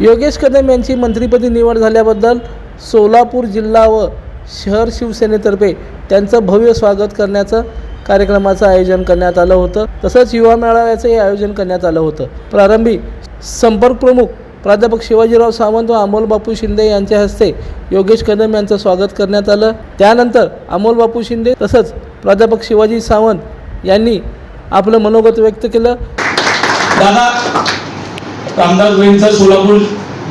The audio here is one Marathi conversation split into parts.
योगेश कदम यांची मंत्रिपदी निवड झाल्याबद्दल सोलापूर जिल्हा व शहर शिवसेनेतर्फे त्यांचं भव्य स्वागत करण्याचं कार्यक्रमाचं आयोजन करण्यात आलं होतं. तसंच युवा मेळाव्याचंही आयोजन करण्यात आलं होतं. प्रारंभी संपर्क प्रमुख प्राध्यापक शिवाजीराव सावंत व अमोल बापू शिंदे यांच्या हस्ते योगेश कदम यांचं स्वागत करण्यात आलं. त्यानंतर अमोल बापू शिंदे तसंच प्राध्यापक शिवाजी सावंत यांनी आपलं मनोगत व्यक्त केलं. दादा रामदास सोलापूर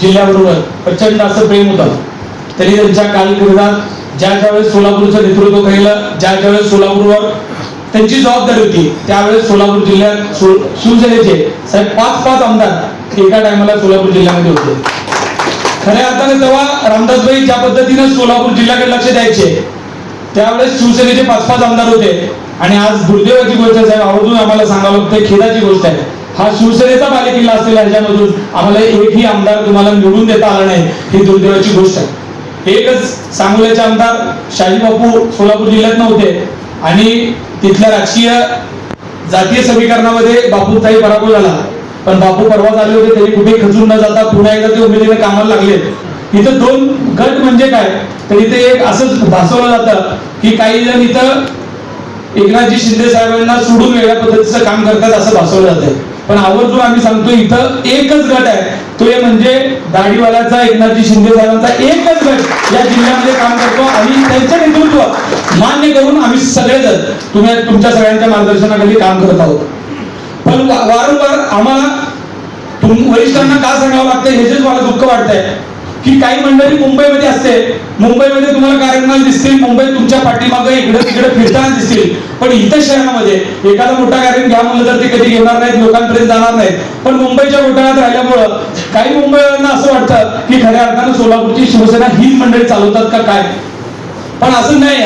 जिल्ह्याबरोबर प्रचंड असं प्रेम होतं. तरी त्यांच्या कारकिर्दीत ज्या ज्यावेळेस सोलापूरचं नेतृत्व केलं ज्या ज्यावेळेस सोलापूरवर त्यांची जबाबदारी होती त्यावेळेस सोलापूर जिल्ह्यात सो- शिवसेनेचे साहेब पाच पाच आमदार एका टायमाला सोलापूर जिल्ह्यामध्ये होते. खऱ्या अर्थाने तेव्हा रामदासभाई ज्या पद्धतीनं सोलापूर जिल्ह्याकडे लक्ष द्यायचे त्यावेळेस शिवसेनेचे पाच पाच आमदार होते. आणि आज दुर्दैवाची गोष्ट साहेब आवर्जून आम्हाला सांगावं लागतं खेदाची गोष्ट आहे. हा शिवसेनेचा बालेकिल्ला असलेला ह्याच्यामधून आम्हाला एकही आमदार तुम्हाला निवडून देता आला नाही ही दुर्दैवाची गोष्ट आहे. एकच सांगोल्याचे आमदार शाहीबापू सोलापूर जिल्ह्यात नव्हते आणि तिथल्या राजकीय जातीय समीकरणामध्ये बापूचाही पराभव झाला. पण बापू परवा आले होते तरी कुठे खचून न जाता पुन्हा एकदा ते उमेदीने कामाला लागले. इथं दोन गट म्हणजे काय? तर इथे एक असंच भासवलं जातं की काही जण इथं एकनाथजी शिंदे साहेबांना सोडून वेगळ्या पद्धतीचं काम करतात असं भासवलं जातं पण आवर्जून आम्ही सांगतो इथं एकच गट आहे. तो हे म्हणजे दाढीवाल्याचा एकनाथजी शिंदे साहेबांचा एकच गट या जिल्ह्यामध्ये काम करतो आणि त्यांचं नेतृत्व मान्य करून आम्ही सगळेजण तुम्ही तुमच्या सगळ्यांच्या मार्गदर्शनाखाली काम करत आहोत. पण वारंवार आम्हाला वरिष्ठांना का सांगावं लागतं ह्याचेच मला दुःख वाटतंय. की काही मंडळी मुंबईमध्ये असते. मुंबईमध्ये तुम्हाला कार्यक्रम दिसतील. मुंबईत तुमच्या पाठीमागे इकडे तिकडे फिरताना दिसतील. पण इथं शहरामध्ये एखादा मोठा कार्यक्रम घ्या म्हणलं तर ते कधी घेणार नाहीत लोकांपर्यंत जाणार नाहीत. पण मुंबईच्या घोटाळ्यात राहिल्यामुळं काही मुंबईवाल्यांना असं वाटतं की खऱ्या अर्थानं सोलापूरची शिवसेना हीच मंडळी चालवतात का काय? पण असं नाही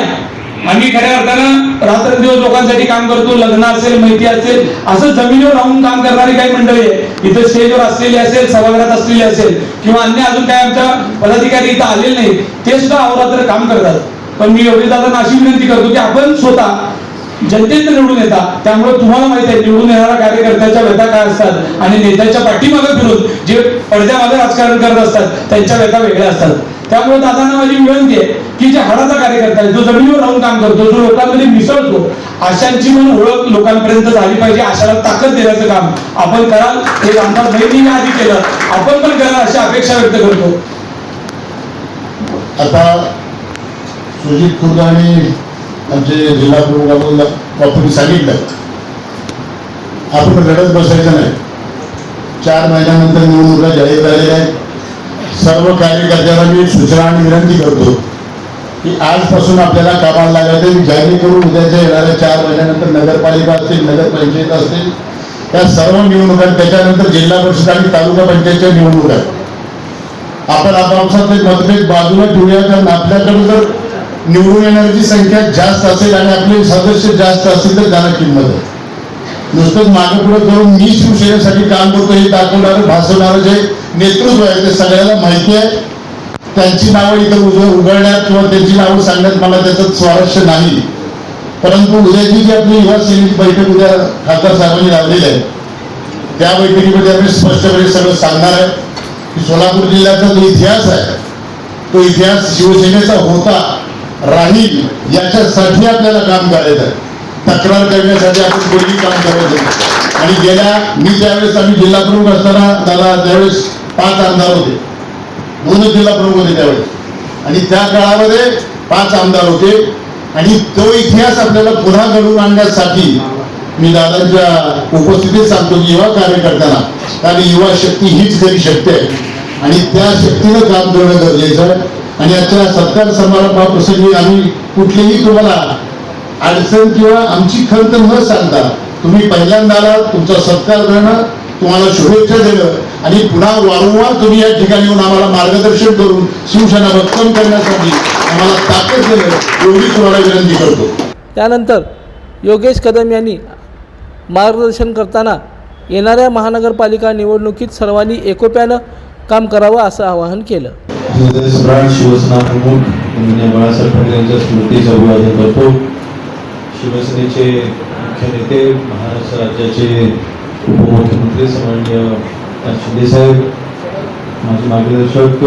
आम्ही खऱ्या अर्थानं रात्रंदिवस लोकांसाठी काम करतो लग्न असेल माहिती असेल असं जमिनीवर राहून काम करणारी काही मंडळी आहे. इथं स्टेजवर असलेली असेल सभागृहात असलेली असेल किंवा अन्य अजून काय आमच्या पदाधिकारी इथं आलेले नाही ते सुद्धा अहोरात्र काम करतात. पण मी एवढी दादा अशी विनंती करतो की आपण स्वतः जनतेत निवडून येतात त्यामुळे तुम्हाला माहिती आहे निवडून येणाऱ्या कार्यकर्त्याच्या व्यथा काय असतात आणि नेत्यांच्या पाठीमागे फिरून जे पडद्यामागे राजकारण करत असतात त्यांच्या व्यथा वेगळ्या असतात. त्यामुळे दादांना माझी विनंती आहे की जे हाडाचा कार्यकर्ता आहे जो जमिनीवर राहून काम करतो जो लोकांमध्ये मिसळतो अशांची पण ओळख लोकांपर्यंत झाली पाहिजे अशाला ताकद देण्याचं काम आपण कराल. हे रामदास बहिणीने आधी केलं. आपण पण कराल अशी अपेक्षा व्यक्त करतो. आता सुजित खुर्द आणि आमचे जिल्हा प्रमुख बापूंनी सांगितलं. आपण रडत बसायचं नाही. चार महिन्यानंतर निवडणुका जाहीर झालेल्या आहेत. सर्व कार्यकर्त्यांना मी सूचना आणि विनंती करतो की आजपासून आपल्याला कामाला लागायचं जेणेकरून उद्याच्या येणाऱ्या चार महिन्यानंतर नगरपालिका असतील नगरपंचायत असतील त्या सर्व निवडणुका त्याच्यानंतर जिल्हा परिषद आणि तालुका पंचायतच्या निवडणुका. आपण आपापसात एक मतभेद बाजूला ठेवूया कारण आपल्याकडे जर निवडून येणाऱ्याची संख्या जास्त असेल आणि आपले सदस्य जास्त असतील तर त्याला किंमत आहे. नुसतंच मागे पुढे करून मी शिवसेनेसाठी काम करतो हे दाखवणारं भासवणारं जे नेतृत्व आहे ते सगळ्याला माहिती आहे. त्यांची नावं इथं उज उघडण्यात किंवा त्यांची नावं सांगण्यात मला त्याचं स्वारस्य नाही. परंतु उद्याची जी आपली युवा सेनेची बैठक उद्या खासदार साहेबांनी लावलेली आहे. त्या बैठकीमध्ये आम्ही स्पष्टपणे सगळं सांगणार आहे की सोलापूर जिल्ह्याचा जो इतिहास आहे तो इतिहास शिवसेनेचा होता राहील याच्यासाठी आपल्याला काम करायचं आहे. तक्रार करण्यासाठी आपण कोणी काम करायचं आणि गेल्या मी त्यावेळेस आम्ही जिल्हा प्रमुख असताना त्याला त्यावेळेस पाच आमदार होते. दोनच जिल्हा प्रमुख होते त्यावेळेस. आणि त्या काळामध्ये पाच आमदार होते. आणि तो इतिहास आपल्याला पुन्हा घडवून आणण्यासाठी मी दादांच्या उपस्थितीत सांगतो की युवा कार्यकर्त्यांना कारण युवा शक्ती हीच खरी शक्ती आहे. आणि त्या शक्तीनं काम करणं गरजेचं आहे. आणि आजच्या सत्कार समारंभाप्रसंगी आम्ही कुठलेही तुम्हाला अडचण किंवा आमची खंत न सांगता तुम्ही पहिल्यांदा आला तुमचा सत्कार करणं तुम्हाला शुभेच्छा देणं आणि पुन्हा वारंवार तुम्ही या ठिकाणी येऊन आम्हाला मार्गदर्शन करून शिवसेना भक्कम करण्यासाठी आम्हाला ताकद देणं एवढी तुम्हाला विनंती करतो. त्यानंतर योगेश कदम यांनी मार्गदर्शन करताना येणाऱ्या महानगरपालिका निवडणुकीत सर्वांनी एकोप्यानं काम करावं असं आवाहन केलं. शिवसेना प्रमुख बाळासाहेब ठाकरे यांच्या स्मृतीचं अभिवादन करतो. शिवसेनेचे मुख्य नेते महाराष्ट्र राज्याचे उपमुख्यमंत्री सन्माननीय शिंदेसाहेब माझे मार्गदर्शक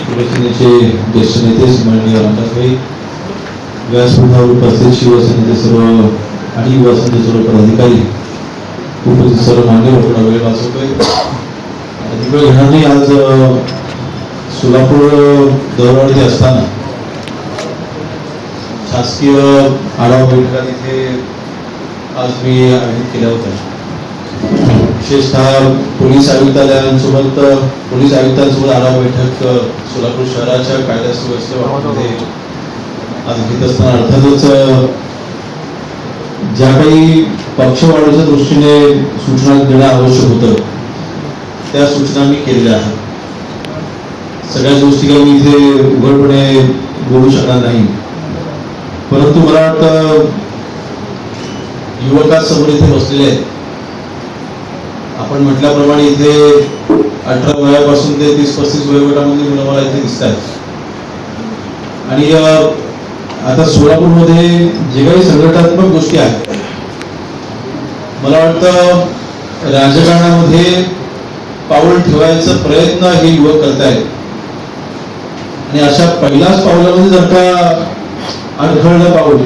शिवसेनेचे ज्येष्ठ नेते सन्माननीय रामदासभाई व्यासपीठावर उपस्थित शिवसेनेचे सर्व आणि युवासेनेचे सर्व पदाधिकारी उपस्थित सर्व मान्य थोडा वेळ वाचवतोय. दीपक घेणारी आज सोलापूर दौऱ्यावरती असताना शासकीय आढावा बैठका तिथे आज मी आयोजित केल्या होत्या. विशेषतः पोलीस आयुक्तालयांसोबत पोलीस आयुक्तांसोबत आढावा बैठक सोलापूर शहराच्या कायदा सुव्यवस्थेबाबतीमध्ये आज घेत असताना अर्थातच ज्या काही पक्षवाढीच्या दृष्टीने सूचना देणं आवश्यक होतं त्या सूचना मी केलेल्या आहेत. सगळ्याच गोष्टी काही मी इथे उघडपणे बोलू शकणार नाही. परंतु मला वाटतं युवकासमोर इथे बसलेले आहेत. आपण म्हटल्याप्रमाणे इथे अठरा वयापासून ते तीस पस्तीस वयोगटामध्ये मुलं मला इथे दिसत आहेत. आणि आता सोलापूरमध्ये जे काही संघटनात्मक गोष्टी आहेत मला वाटतं राजकारणामध्ये पाऊल ठेवायचा प्रयत्न हे युवक करतायत. आणि अशा पहिल्याच पावलामध्ये जर का अडखळलं पाऊल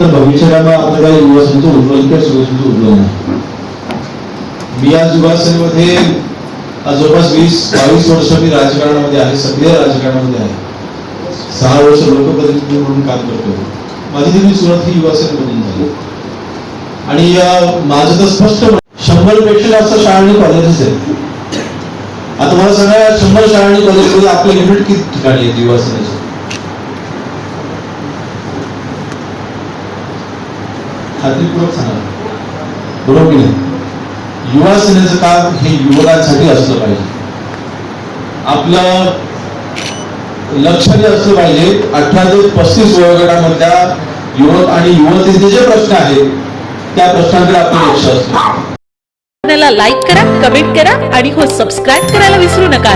तर भविष्याला आता युवासनचं युवासेनेचं उज्ज्वल किंवा शिवसेनेचं उज्ज्वल नाही. मी आज युवासेनेमध्ये जवळपास वीस बावीस वर्ष मी राजकारणामध्ये आहे सक्रिय राजकारणामध्ये आहे. सहा वर्ष लोकप्रतिनिधी म्हणून काम करतो माझी तिथे सुरुवात ही युवासेनेमधून झाली. आणि माझं तर स्पष्ट शंभरपेक्षा जास्त शाळा आणि कॉलेजेस आहेत. आता मला सगळ्या शंभर शाळा आणि कॉलेजमध्ये आपलं लिमिट किती ठिकाणी आहेत युवासेनेचे? खात्रीपूर्वक सांगा बरोबर की नाही? युवा सेनेचं काम हे युवकांसाठी असलं पाहिजे. आपलं लक्ष जे असलं पाहिजे अठरा ते पस्तीस वयोगटामधल्या युवक आणि युवतीचे जे प्रश्न आहेत त्या प्रश्नांकडे आपलं लक्ष असतं. लाईक करा कमेंट करा आणि हो सबस्क्राईब करायला विसरू नका.